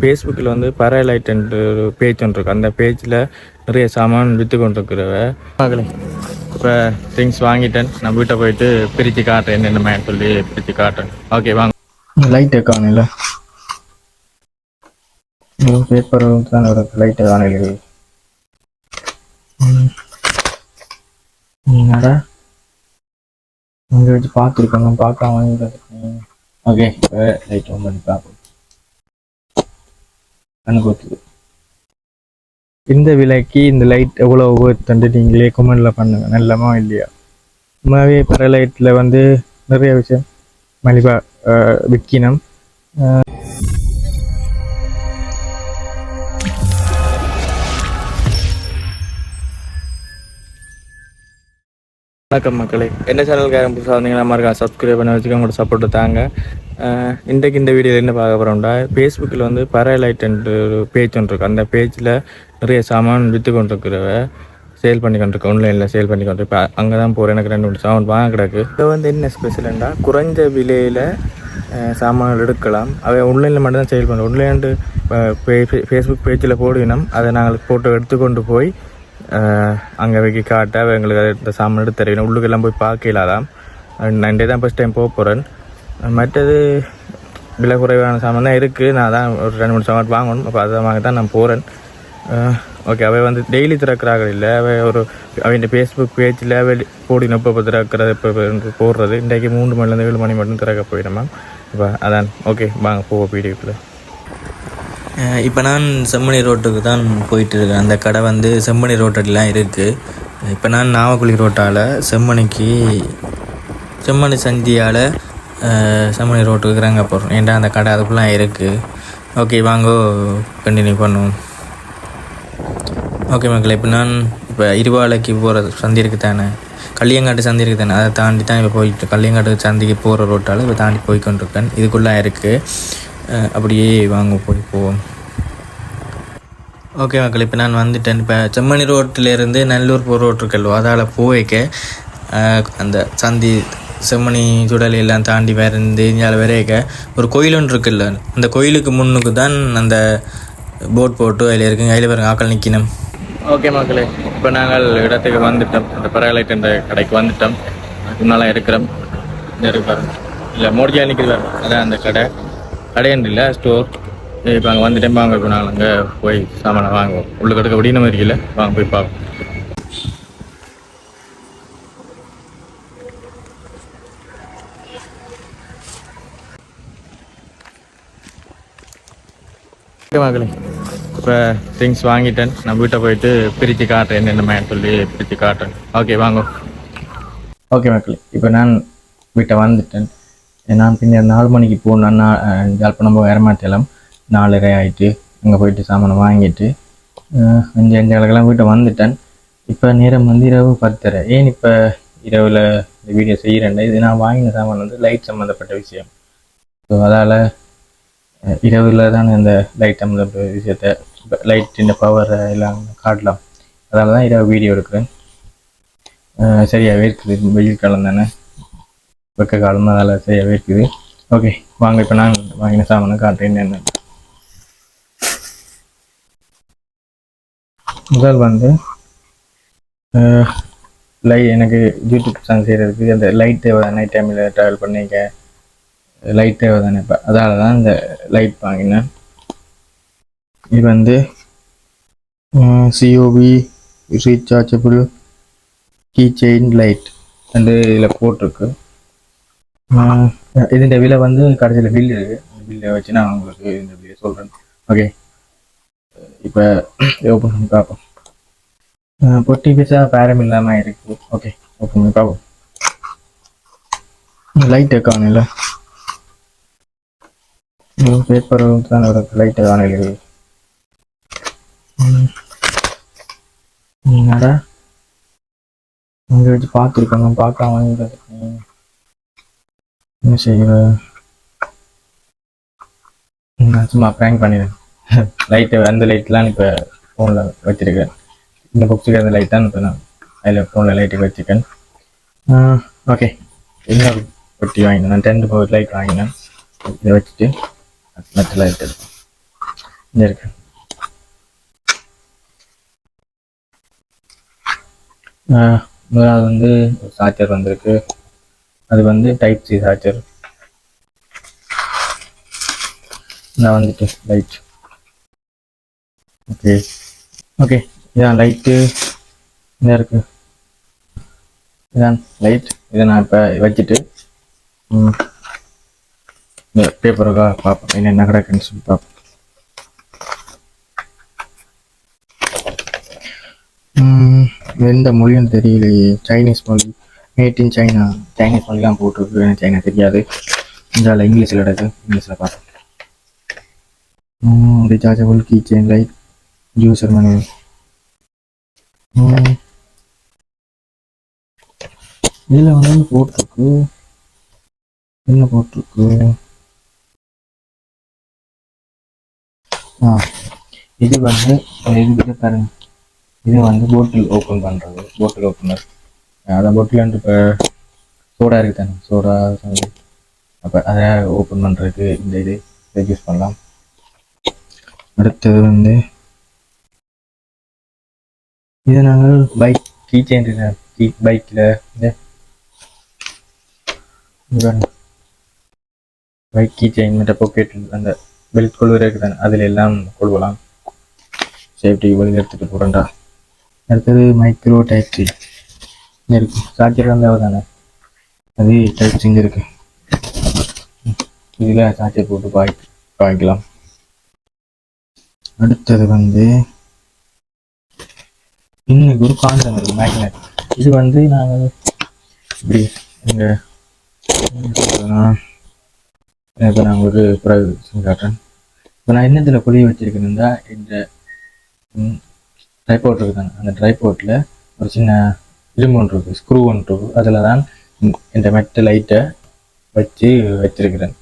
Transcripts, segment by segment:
ஃபேஸ்புக்கில் வந்து பரலைட்ன்ட்டு ஒரு பேஜ் ஒன்று இருக்கு. அந்த பேஜில் நிறைய சாமான் விற்று கொண்டு இருக்கிறவ மகளே. இப்போ திங்ஸ் வாங்கிட்டேன். நான் வீட்டை போயிட்டு பிரித்து காட்டுறேன். என்னென்ன சொல்லி பிரித்து காட்டுறேன். ஓகே வாங்க. லைட்டை காணல. பேப்பர் தான் லைட்டை காணல. என்னடா? இங்கே வச்சு பார்த்துருக்கோம் பார்க்காம ஓகே லைட் ஆன் பண்ணி பார்ப்போம். அனுபவத்துக்கு இந்த விலைக்கு இந்த லைட் எவ்வளோ ஒவ்வொருத்தண்டு நீங்களே கமெண்டில் பண்ணுங்க. நல்லமா இல்லையா? உண்மையாகவே பர லைட்டில் வந்து நிறைய விஷயம். மலிவாக விற்கினம் வணக்கம் மக்களே. என்ன சேனல் கேரம் புதுசாக வந்தீங்கன்னா மாதிரி சப்ஸ்கிரைப் பண்ணி வச்சுக்கோங்க. உங்களோட சப்போர்ட் தாங்க. இன்றைக்கு இந்த வீடியோவில் என்ன பார்க்க போகிறோம்டா ஃபேஸ்புக்கில் வந்து பரலைட்ன்ட்டு ஒரு பேஜ் ஒன்று இருக்கு. அந்த பேஜில் நிறைய சாமான் விற்று கொண்டு இருக்கிறவ சேல் பண்ணி கொண்டிருக்கு ஆன்லைனில் சேல் பண்ணி கொண்டு இப்போ அங்கே தான் போகிறேன் எனக்கு ரெண்டு மூணு சாமான் வாங்க கிடக்கு. இப்போ வந்து என்ன ஸ்பெஷல்ண்டா குறைஞ்ச விலையில் சாமான்கள் எடுக்கலாம். அவை ஆன்லைனில் மட்டும்தான் சேல் பண்ணுறோம் ஆன்லைன்ட்டு ஃபேஸ்புக் பேஜில் போடுவினோம் அதை நாங்கள் ஃபோட்டோ எடுத்துக்கொண்டு போய் அங்கே வைக்க காட்ட எங்களுக்கு அது இந்த சாமான் எடுத்து தருவினோம் உள்ளுக்கெல்லாம் போய் பார்க்கலாதான் நண்டே தான் ஃபஸ்ட் டைம் போக போகிறேன் மற்றது விலை குறைவான சாமான் தான் இருக்குது நான் தான் ஒரு ரெண்டு மூணு சாமான் வாங்கணும். அப்போ அதை வாங்க தான் நான் போகிறேன் ஓகே. அவை வந்து டெய்லி திறக்கிறாங்க இல்லை. அவை ஒரு அவன் ஃபேஸ்புக் பேஜில் அவை போடி இப்போ திறக்கிறது இப்போ போடுறது. இன்றைக்கு மூணு மணிலேருந்து ஏழு மணி மட்டும் திறக்க போயிடுமா இப்போ அதான். ஓகே வாங்க போவோம் வீடியோக்குள்ளே. இப்போ நான் செம்மணி ரோட்டுக்கு தான் போயிட்டு இருக்கேன். அந்த கடை வந்து செம்மணி ரோட்டிலாம் இருக்குது இப்போ நான் நாவக்குழி ரோட்டால் செம்மணிக்கு செம்மணி சந்தியால் செம்மணி ரோட்டுக்கு இறங்க போகிறோம் ஏன்டா அந்த கடை அதுக்குள்ளே இருக்குது ஓகே வாங்கோ. கண்டினியூ பண்ணுவோம். ஓகே மக்கள் இப்போ நான் இப்போ இருவாலைக்கு போகிற சந்தி தானே? கள்ளியங்காட்டு சந்தி தானே? அதை தாண்டி தான் இப்போ போயிட்டு கள்ளியங்காட்டு சந்திக்கு போகிற ரோட்டால் இப்போ தாண்டி போய் கொண்டிருக்கேன் இதுக்குள்ளே இருக்குது அப்படியே வாங்க போய் போவோம். ஓகே மக்கள் இப்போ நான் வந்துட்டேன். இப்போ செம்மணி ரோட்டிலேருந்து நல்லூர் போகிற ரோட் இருக்கல்லோ அதால் போய்க்க அந்த சந்தி செம்மணி சுடல் எல்லாம் தாண்டி வேற இந்த இந்தியாவில் வரைக்க ஒரு கோயில் ஒன்று இருக்குல்ல. அந்த கோயிலுக்கு முன்னுக்கு தான் அந்த போட் போட்டு அதில் இருக்குங்க அதில் பாருங்க ஆக்கள் நிற்கணும் ஓகே மக்களே இப்போ நாங்கள் இடத்துக்கு வந்துட்டோம். அந்த பரலைட் என்ற கடைக்கு வந்துட்டோம். அதுக்கு முன்னால் இருக்கிறோம். இருக்கு பாருங்க. இல்லை மோடிஜா நிற்கிறது அதான் அந்த கடை. கடையன்று இல்லை ஸ்டோர் இப்போ அங்கே வந்துட்டேன். வாங்க இப்போ நாங்கள் அங்கே போய் சாமானை வாங்குவோம். உள்ளுக்கு எடுக்க முடியும் மாதிரி வாங்க போய் பார்ப்போம். ஓகே மகளே. இப்போ திங்ஸ் வாங்கிட்டேன். நான் வீட்டை போயிட்டு பிரித்து காட்டுறேன். என்னென்ன சொல்லி பிரித்து காட்டுறேன். ஓகே வாங்க. ஓகே மக்களே இப்போ நான் வீட்டை வந்துட்டேன். நான் பின்னர் நாலு மணிக்கு போனேன் நான் ஜாழ்ப்பாணம் போய் வரமாட்டேலாம் நாலரை ஆயிட்டு அங்கே போயிட்டு சாமானை வாங்கிட்டு அஞ்சு அஞ்சு அளவுக்கெல்லாம் வீட்டை வந்துட்டேன். இப்போ நேரம் வந்து இரவு பத்தரை. ஏன் இப்போ இரவில் இந்த வீடியோ செய்கிறேன் இது நான் வாங்கின சாமான் வந்து லைட் சம்மந்தப்பட்ட விஷயம். ஸோ அதால் இரவில் தான் இந்த லைட் சம்மந்தப்பட்ட விஷயத்த லைட்டின் பவர் எல்லாம் காட்டலாம். அதனால தான் இரவு வீடியோ எடுக்கிறேன். அஹ் சரியாகவே இருக்குது வெயில் காலம் தானே? வெக்க காலம் அதனால் சரியாகவே இருக்குது ஓகே வாங்க இப்போ நான் வாங்கின சாமானை காட்டுறேன் என்ன முதல் வந்து லை எனக்கு யூடியூப் சேனல் செய்கிறதுக்கு அந்த லைட் தேவை நைட் டைமில் ட்ராவல் பண்ணிக்க லைட் தேவை தானே இப்போ? அதால தான் இந்த லைட் வாங்கினேன். இது வந்து COB rechargeable key chain light வந்து இதில் போட்டிருக்கு. ஆஹ் இதுன்ற விலை வந்து கடைசியில் பில் இருக்கு. பில்லை வச்சு நான் உங்களுக்கு இந்த பில்லை சொல்கிறேன் ஓகே இப்போ ஓப்பன் பண்ணி பார்ப்போம். பொட்டி பீஸா பேரம் இல்லாமல் இருக்குது ஓகே ஓப்பன் பண்ணி பார்ப்போம். லைட் காணல பேப்பர் தான் லைட்டை காணல என்னடா? இங்கே வச்சு பார்த்துருக்கோம் பார்க்காம என்ன செய்கிற சும்மா ப்ராங்க் பண்ணிடுறேன். லைட்டு அந்த லைட்லாம் இப்போ ஃபோனில் வச்சுருக்கேன். இந்த புக்ஸுக்கு அந்த லைட் தான் இப்போ நான் அதில் ஃபோனில் லைட்டுக்கு வச்சுருக்கேன். ஓகே இன்னொரு பொட்டி வாங்கினேன்? நான் டென்த்து லைட் வாங்கினேன். இதை வச்சுட்டு மற்ற லைட் இருக்கு. ஆஹ் முதலாவது வந்து சார்ஜர் வந்திருக்கு. அது வந்து டைப் சி சார்ஜர் நான் வந்துட்டு லைட் ஓகே ஓகே இதான் லைட்டு இதாக இருக்கு. இதான் லைட் இதை நான் இப்போ வச்சுட்டு ம், இந்த பேப்பருக்காக பார்ப்போம். என்னென்ன கிடக்குன்னு சொல்லி பார்ப்போம். எந்த மொழின்னு தெரியலையே. சைனீஸ் மொழி. மேட் இன் சைனா சைனீஸ் மொழிலாம் போட்டிருக்கு. எனக்கு சைனா தெரியாது. இந்தியாவில் இங்கிலீஷில் கிடக்கு. இங்கிலீஷில் பார்ப்போம். Rechargeable key chain light user manual இதில் வந்து போட்டிருக்கு? என்ன போட்டிருக்கு? இது வந்து இது பாருங்க இது வந்து போட்டில் ஓப்பன் பண்ணுறது போட்டில் ஓப்பனர் அதான் போட்டில் வந்து இப்போ சோடா இருக்கு தானே சோடா அப்போ அதை ஓப்பன் பண்ணுறதுக்கு இந்த இது இதை யூஸ் பண்ணலாம். அடுத்தது வந்து இது நாங்கள் பைக் கீ செயின் கீ பைக்கில் இந்த பைக் கீ செயின் மற்ற பாக்கெட் அந்த பெல்ட் கொள்வது இருக்கு அதில் எல்லாம் கொள்வலாம். சேஃப்டி வெளியில் எடுத்துகிட்டு போகிறேன்டா அடுத்தது மைக்ரோ டைப் சி இருக்கு. சார்ஜர் வந்து தானே அது டைப் சிங்க இருக்கு. இதில் சார்ஜர் போட்டு பாய் பாய்க்கலாம் அடுத்தது வந்து இன்னைக்கு ஒரு காந்தம் இருக்கு மேக்னெட் இது வந்து நாங்கள் இப்படி எங்கள் இப்போ நான் ஒரு பிறகு காட்டுறேன் இப்போ நான் என்னத்தில் கொலிய வச்சுருக்கேன்னா இந்த ட்ரைபோர்ட் இருக்குதாங்க. அந்த ட்ரைபோர்ட்டில் ஒரு சின்ன இரும்பு ஒன்று இருக்குது ஸ்க்ரூ ஒன்று இருக்குது அதில் தான் இந்த- மெட்ட லைட்டை வச்சு வச்சிருக்கிறேன்.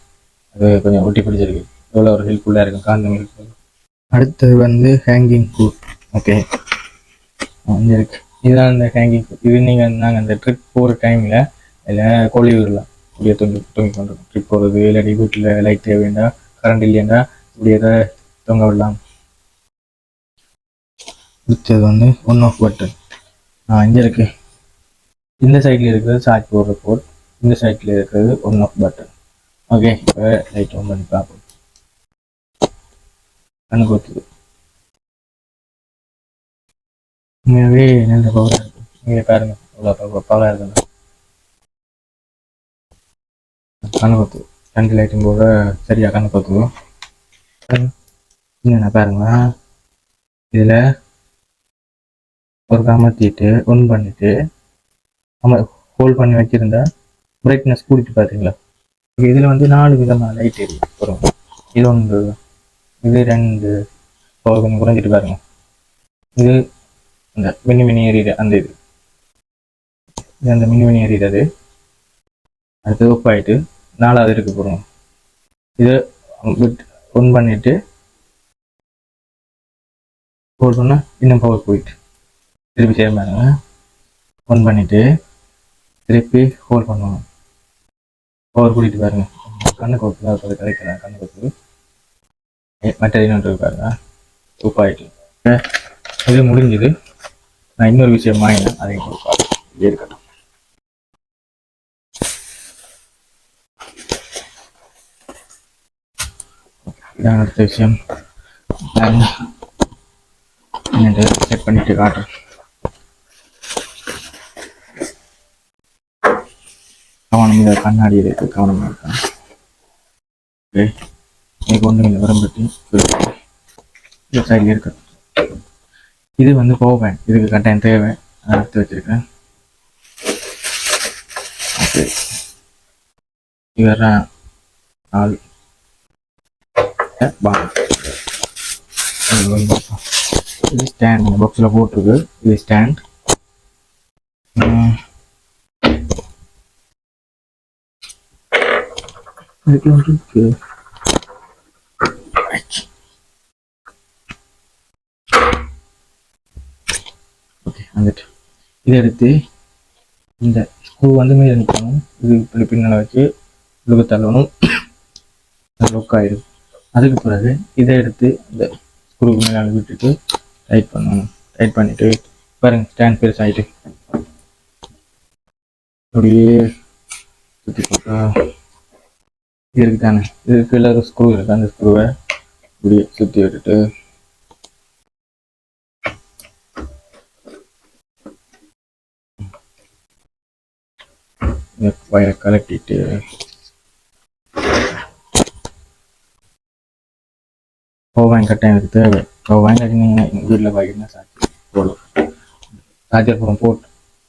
அது கொஞ்சம் ஒட்டி பிடிச்சிருக்கு. எவ்வளோ ஒரு ஹெல்ப்ஃபுல்லாக இருக்கும் காந்தம் இருக்கு அடுத்தது வந்து ஹேங்கிங் கூட் ஓகே இங்கே இருக்கு. இதுதான் இந்த ஹேங்கிங் இது நீங்கள் நாங்கள் அந்த ட்ரிப் போகிற டைமில் இதில் கோழி விடலாம். இப்படியே தொங்கி தொங்கி கொண்டு ட்ரிப் போகிறது இல்லாட்டி வீட்டில் லைட் தேவைன்னா கரண்ட் இல்லைன்னா இப்படியே தான் தொங்க விடலாம் அடுத்தது வந்து ஒன் ஆஃப் பட்டன் நான் இங்கே இருக்கு. இந்த சைடில் இருக்கிறது சார்ஜ் போடுற போர்ட் இந்த சைடில் இருக்கிறது ஒன் ஆஃப் பட்டன் ஓகே இப்போ லைட் ஆன் பண்ணி பார்ப்போம். கண்ணு கொத்துது. உண்மையாகவே நல்ல பவராக இருக்கு இங்கே பாருங்க இவ்வளோ பவராக இருக்குங்க கண்ணு கொத்து ரெண்டு லைட்டும் போக சரியாக கண்ணு கொத்துவோம் என்னென்ன பாருங்க. இதில் ஒரு கமர்த்திட்டு ஒன் பண்ணிட்டு நம்ம ஹோல்ட் பண்ணி வச்சிருந்தா பிரைட்னஸ் கூட்டிட்டு பார்த்தீங்களா இதில் வந்து நாலு விதமான லைட் எரியும் வரும் இது ஒன்று இது ரெண்டு பவர் கொஞ்சம் குறைஞ்சிட்டு பாருங்க. இது அந்த மினி மினி எரியுது அந்த இது. இது அந்த மினி மினி எரியுது அடுத்து அடுத்தது ஆயிட்டு நாலாவது இருக்க போகிறோம் இதை ஒன் பண்ணிட்டு ஹோல்ட் இன்னும் பவர் போயிட்டு. திருப்பி செய்ய பாருங்க ஒன் பண்ணிட்டு திருப்பி ஹோல்ட் பண்ணுவோம் பவர் கூட்டிட்டு பாருங்க. கண்ணு கொத்து அது கிடைக்கிறேன் கண்ணு கொடுத்து மற்ற இன்னொன்று இருக்கு பாருங்க. சூப்பாயிட்டு இது முடிஞ்சது. நான் இன்னொரு விஷயம் வாங்கினேன். அதையும் கொடுப்பாரு இருக்கட்டும். இதான் அடுத்த விஷயம். நான் என்னட்டு செட் பண்ணிட்டு காட்டுறேன். கவனம் இதை கண்ணாடி இருக்கு கவனமாக இருக்கேன் ஓகே எனக்கு ஒன்றும் இல்லை வரம்பட்டி இந்த சைடில் இருக்கு. இது வந்து பவர் பேங்க் இதுக்கு கட்டாயம் தேவை. அதை எடுத்து வச்சிருக்கேன். ஓகே இவர ஆள். இது ஸ்டாண்ட் இந்த பாக்ஸில் போட்டிருக்கு இது ஸ்டாண்ட் இருக்கு வந்துட்டு இதை எடுத்து இந்த ஸ்க்ரூ வந்து மேலே நிற்கணும் இது இப்படி பின்னால் வச்சு இழுக்கு தள்ளணும் லுக் ஆயிடும் அதுக்கு பிறகு இதை எடுத்து இந்த ஸ்க்ரூ மேலே விட்டுட்டு டைட் பண்ணணும். டைட் பண்ணிட்டு பாருங்க ஸ்டாண்ட் பெருசு ஆகிட்டு அப்படியே சுற்றி போட்டா இது இருக்கு தானே இதுக்கு எல்லாரும் ஸ்க்ரூ இருக்கு. அந்த ஸ்க்ரூவை இப்படியே சுற்றி விட்டுட்டு வயரை கலட்டிட்டு பவர் கட்டாயம் எனக்கு அவள் பவர் எங்கள் வீட்டில் பாக்கினா சாட்சி போடலாம் சார்ஜர் போட்டு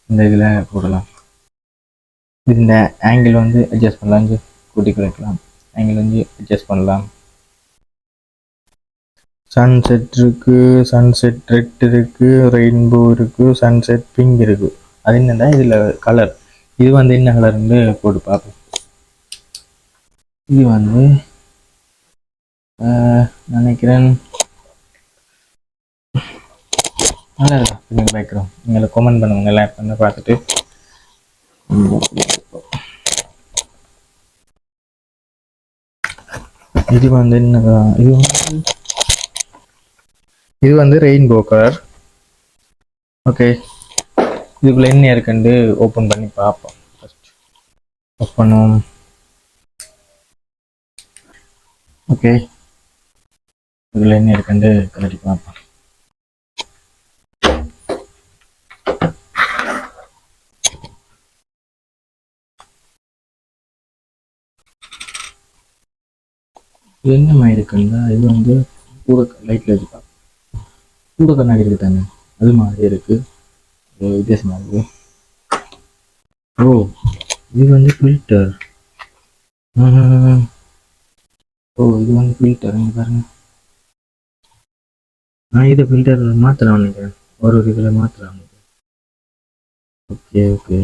இந்த இதில் போடலாம் இது இந்த ஆங்கிள் வந்து அட்ஜஸ்ட் பண்ணலாம் கூட்டி குறைக்கலாம் ஆங்கிள் வந்து அட்ஜஸ்ட் பண்ணலாம் சன்செட் இருக்கு சன்செட் ரெட் இருக்கு ரெயின்போ இருக்கு சன்செட் பிங்க் இருக்கு அது என்னன்னா இதில் கலர் இது வந்து என்ன கலர்னு போட்டு பார்ப்போம் இது வந்து நினைக்கிறேன். நல்லா இருக்கா நீங்கள் பயக்கிறோம் நீங்களை கமெண்ட் பண்ணுவாங்க எல்லாம் பண்ண பார்த்துட்டு. இது வந்து என்ன இது வந்து இது வந்து ரெயின்போ கலர் ஓகே இதுக்குள்ள என்ன இருக்குன்னு ஓப்பன் பண்ணி பார்ப்போம். ஃபர்ஸ்ட் ஓப்பனும் ஓகே இதுல என்ன இருக்குன்னு கலட்டி பார்ப்போம் இது என்னமா இருக்குன்னா இது வந்து கூட லைட்ல வச்சு பார்ப்போம் கூட கண்ணாடி இருக்கு தானே? அது மாதிரி இருக்கு. வித்தியாசமா இருக்கு. ஓ இது வந்து ஃபில்டர் ஓ இது வந்து ஃபில்டர் பாருங்க. நான் இதை ஃபில்டர் மாற்றலாம் நினைக்கிறேன். ஒரு ஒரு இதில் மாற்றலாம் ஓகே ஓகே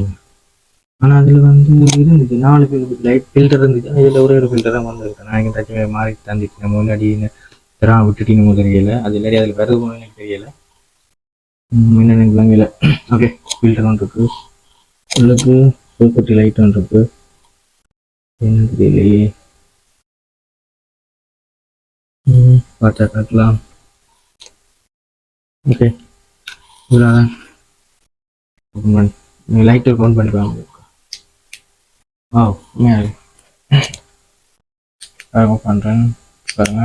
ஆனால் அதில் வந்து இருந்துச்சு நாலு லைட் ஃபில்டர் இருந்துச்சு இதில் ஒரே ஒரு ஃபில்டர் தான் வந்திருக்கு. நான் எங்கே தச்சு மாறி தந்துட்டு முன்னாடி தரா விட்டுட்டீங்க தெரியல. அது இல்லாடி அதில் வருது எனக்கு தெரியல. என்னென்னு என்ன விளங்கல ஓகே ஃபில்டர் ஒன்று இருக்கு. உள்ளுக்கு குட்டி லைட் ஒன்று இருக்கு. என்ன தெரியலையே. பார்த்தா காட்டலாம் ஓகே இவ்வளோதான் ஓப்பன் பண்ணி நீங்கள் லைட்டை கவுண்ட் பண்ணி பாருங்க ஓ உண்மையாக ஓப்பன் பண்ணுறேன் பாருங்க.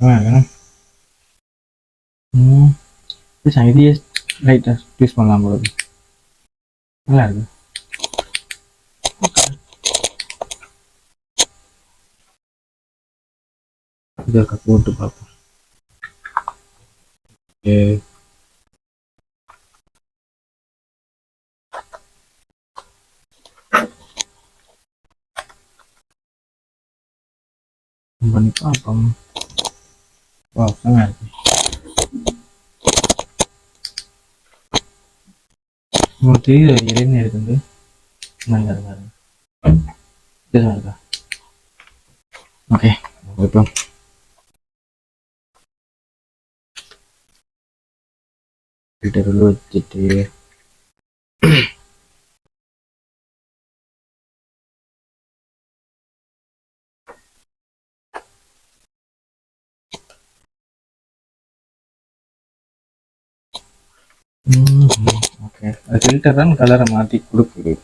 உண்மையாக ம். இதையே லைட்டாக யூஸ் பண்ணலாம் போல நல்லா இருக்கு. இதற்கு போட்டு பார்ப்போம். ஓகே பண்ணி பார்ப்போம் வா நல்லா இருக்கு உங்களுக்கு தெரியுது இடையில இருக்குது நல்லா இருக்காரு இதுதான் இருக்கா ஓகே இப்போ ஃபில்டர் வச்சுட்டு ஓகே அது ஃபில்டர் தான் கலரை மாற்றி கொடுக்குது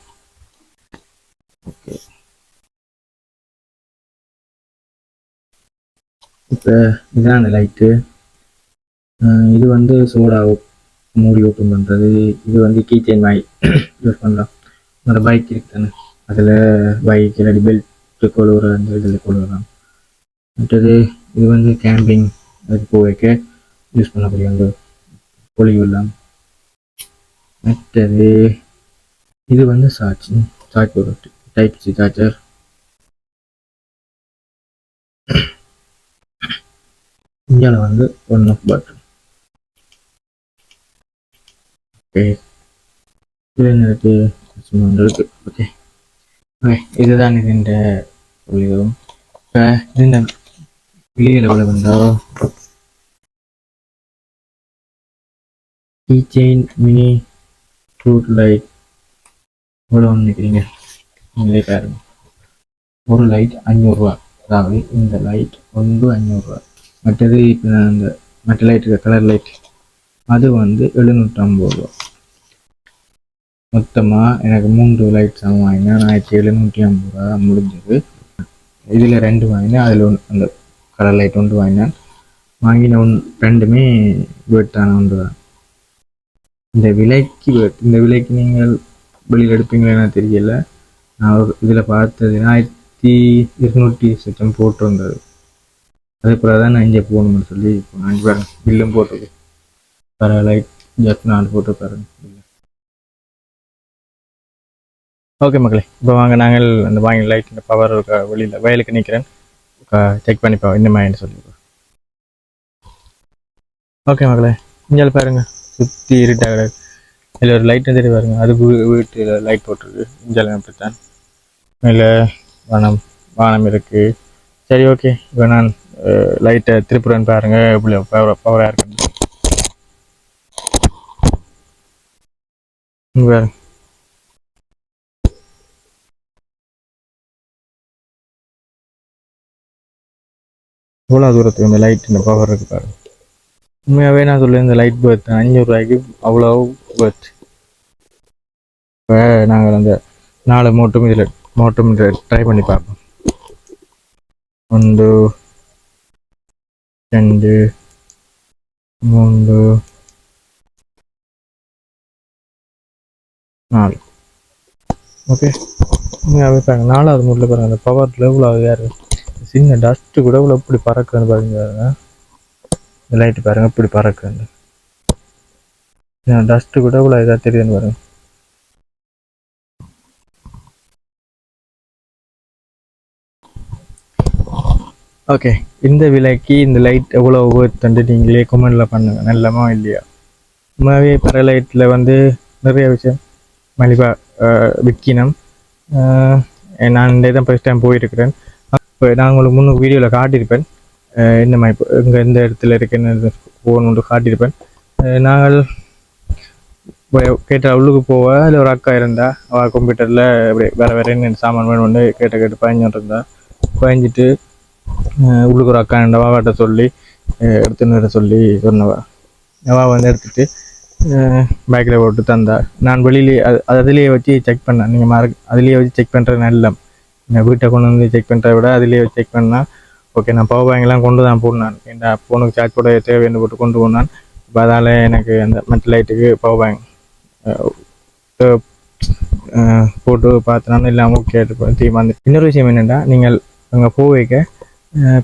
ஓகே இப்போ இதுதான் அந்த லைட்டு இது வந்து சோடா மூடி ஓப்பன் பண்ணுறது இது வந்து கீ செயின் மாதிரி யூஸ் பண்ணலாம் அந்த பைக் இருக்கு தானே. அதில் பைக் இல்லாட்டி பெல்ட் கொழுவுற அந்த இதில் கொழுவலாம் மற்றது இது வந்து கேம்பிங் அதுக்கு போக வைக்க யூஸ் பண்ணக்கூடிய அந்த பொழிவுலாம் மற்றது இது வந்து சார்ஜ் சார்ஜ் போடுறது. டைப் சி சார்ஜர் இந்தியாவில் வந்து ஒன் ஆஃப் பட்டன் ஓகே இதில் என்ன இருக்கு இருக்கு ஓகே ஓகே இதுதான் இதுன்ற ஒளிவும் இப்போ இந்த வெளியில் எவ்வளோ வந்தால் key chain mini fruit light எவ்வளோ நினைக்கிறீங்க நீங்களே பாருங்க. ஒரு லைட் அஞ்சூறுரூவா அதாவது இந்த லைட் ஒன்று அஞ்சூறுரூவா மற்றது இப்போ அந்த மற்ற லைட் கலர் லைட் அது வந்து எழுநூற்றம்பது ரூபா. மொத்தமாக எனக்கு மூன்று லைட் சமம் வாங்கினேன். ஆயிரத்தி எழுநூற்றி ஐம்பது ரூபா முடிஞ்சது. இதில் ரெண்டு வாங்கினேன். அதில் ஒன்று அந்த கலர் லைட் ஒன்று வாங்கினேன். வாங்கின ஒன் ரெண்டுமே வேட்டான ஒன்று தான் இந்த விலைக்கு இந்த விலைக்கு நீங்கள் வெளியில் எடுப்பீங்களா எனக்கு தெரியல. நான் இதில் பார்த்தது ஆயிரத்தி இருநூற்றி சட்டம் போட்டிருந்தது. அதே போல் தான் நான் இங்கே போகணும்னு சொல்லி இப்போ நான் பாருங்க பில்லும் போட்டிருக்கு பரவாயில்ல லைட் ஜஸ்ட் நாலு போட்டு பாருங்க ஓகே மக்களே. இப்போ வாங்க நாங்கள் அந்த வாங்கி லைட் இந்த பவர் இருக்க வெளியில் வயலுக்கு நிற்கிறேன் செக் பண்ணிப்பா இந்த மாதிரி சொல்லி ஓகே மக்களே. இங்கே பாருங்க. சுற்றி இருட்டாக. இதில் ஒரு லைட் தெரிய பாருங்க. அது வீ- லைட் போட்டிருக்கு. இங்கே அப்படித்தான். மேலே வானம் வானம் இருக்குது சரி ஓகே இப்போ நான் லைட்டை திருப்புறேன் பாருங்க. எப்படி பவர் பவராக இருக்கு பாருங்க. எவ்வளோ தூரத்துக்கு இந்த லைட் இந்த பவர் இருக்கு பாருங்க உண்மையாகவே நான் சொல்ல இந்த லைட் பர்த் அஞ்சூறுரூவாய்க்கு அவ்வளோ பர்த் இப்போ நாங்கள் அந்த நாலு மோட்டும் இதில் மோட்டும் ட்ரை பண்ணி பார்ப்போம். ஒன்று ரெண்டு மூன்று நாலு. ஓகே உண்மையாகவே பாருங்க நாலாவது மூட்டில் பாருங்க அந்த பவர் லெவல் ஆகுதா இருக்கு. சின்ன டஸ்ட்டு கூட இவ்வளோ இப்படி பறக்குன்னு பாருங்க. லைட்டு பாருங்க இப்படி பறக்குன்னு டஸ்ட்டு கூட இவ்வளோ இதாக தெரியுதுன்னு பாருங்க. ஓகே இந்த விலைக்கு இந்த லைட் எவ்வளோ ஒர்த்துண்டு நீங்களே கமெண்டில் பண்ணுங்க. நல்லமா இல்லையா? உண்மையாகவே பற லைட்டில் வந்து நிறைய விஷயம். மலிவாக விற்கினம் நான் இந்த தான் ஃபஸ்ட் டைம் போயிருக்கிறேன். இப்போ நான் உங்களுக்கு முன்னு வீடியோவில் காட்டியிருப்பேன். அஹ் இப்போ இங்கே எந்த இடத்துல இருக்குன்னு போகணுன்னு காட்டியிருப்பேன். நாங்கள் கேட்ட உள்ளுக்கு போக அதில் ஒரு அக்கா இருந்தா அவள் கம்ப்யூட்டரில் இப்படி வேறு வேறு என்ன சாமான் வேணும்னு கேட்ட கேட்டு பயஞ்சிட்டு இருந்தா. பயஞ்சிட்டு உள்ளுக்கு ஒரு அக்கா இருந்தா வாவாட்ட சொல்லி எடுத்துன்னு வர சொல்லி சொன்னவா. அவள் வந்து எடுத்துட்டு பேக்கில் போட்டு தந்தா. நான் வெளியிலே அது அதிலேயே அதுலேயே வச்சு செக் பண்ணேன். நீங்கள் மார்க் அதுலேயே வச்சு செக் பண்ணுறது நல்ல வீட்டை கொண்டு வந்து செக் பண்ணுறத விட அதுலேயே செக் பண்ணால் ஓகே நான் பவர் பேங்க்லாம் கொண்டு தான் போடணும் என் ஃபோனுக்கு சார்ஜ் போட தேவைன்னு போட்டு கொண்டு போனான். இப்போ அதால் எனக்கு அந்த மெட்டல் லைட்டுக்கு பவர் பேங்க் போட்டு பார்த்தனாலும் இல்லாமல் ஓகே தீ வந்து இன்னொரு விஷயம் என்னென்னா நீங்கள் அங்கே போவைக்க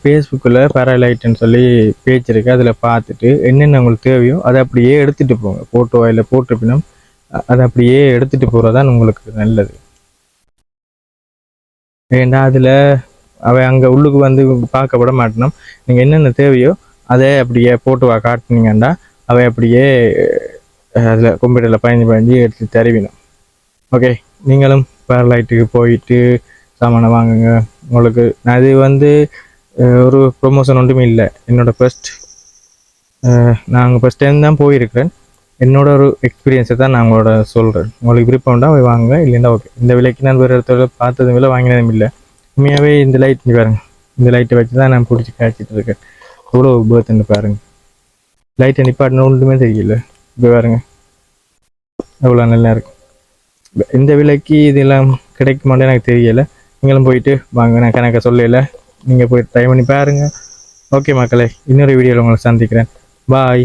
ஃபேஸ்புக்கில் பேரலைட்டுன்னு சொல்லி பேஜ் இருக்குது அதில் பார்த்துட்டு என்னென்ன உங்களுக்கு தேவையோ அதை அப்படியே எடுத்துகிட்டு போங்க. ஃபோட்டோ இல்லை போட்டிருப்பினும் அதை அப்படியே எடுத்துகிட்டு போகிறது தான் உங்களுக்கு நல்லது. ஏன்னா அதில் அவை அங்கே உள்ளுக்கு வந்து பார்க்க விட மாட்டணும் நீங்கள் என்னென்ன தேவையோ அதை அப்படியே போட்டு காட்டினீங்கன்னா அவை அப்படியே அதில் கம்ப்யூட்டரில் பயந்து பயந்து எடுத்து தருவினோம். ஓகே நீங்களும் பேரலைட்டுக்கு போயிட்டு சாமானை வாங்குங்க. உங்களுக்கு நான் வந்து ஒரு ப்ரொமோஷன் ஒன்றுமே இல்லை. என்னோடய ஃபர்ஸ்ட் நாங்கள் ஃபஸ்ட் டைம் தான் போயிருக்கிறேன். என்னோட ஒரு எக்ஸ்பீரியன்ஸை தான் நான் உங்களோட சொல்கிறேன் உங்களுக்கு விருப்பம் உண்டா போய் வாங்குங்க. இல்லைன்னா ஓகே இந்த விலைக்கு நான் வேறு இடத்துல பார்த்ததும் இல்லை வாங்கினதும் இல்லை. உண்மையாகவே இந்த லைட் இங்கே பாருங்க. இந்த லைட்டை வச்சு தான் நான் பிடிச்சி காய்ச்சிட்டு இருக்கேன். எவ்வளோ பேர்த்துன்னு பாருங்க. லைட்டை நிப்பாட்டின ஒன்றுமே தெரியல. இப்போ பாருங்க. எவ்வளோ நல்லா இருக்கும். இந்த விலைக்கு இதெல்லாம் கிடைக்குமான்னு எனக்கு தெரியலை. நீங்களும் போயிட்டு வாங்க. நான் கணக்கை சொல்லல. நீங்கள் போய் ட்ரை பண்ணி பாருங்கள் ஓகே மக்களே இன்னொரு வீடியோவில் உங்களை சந்திக்கிறேன். பாய்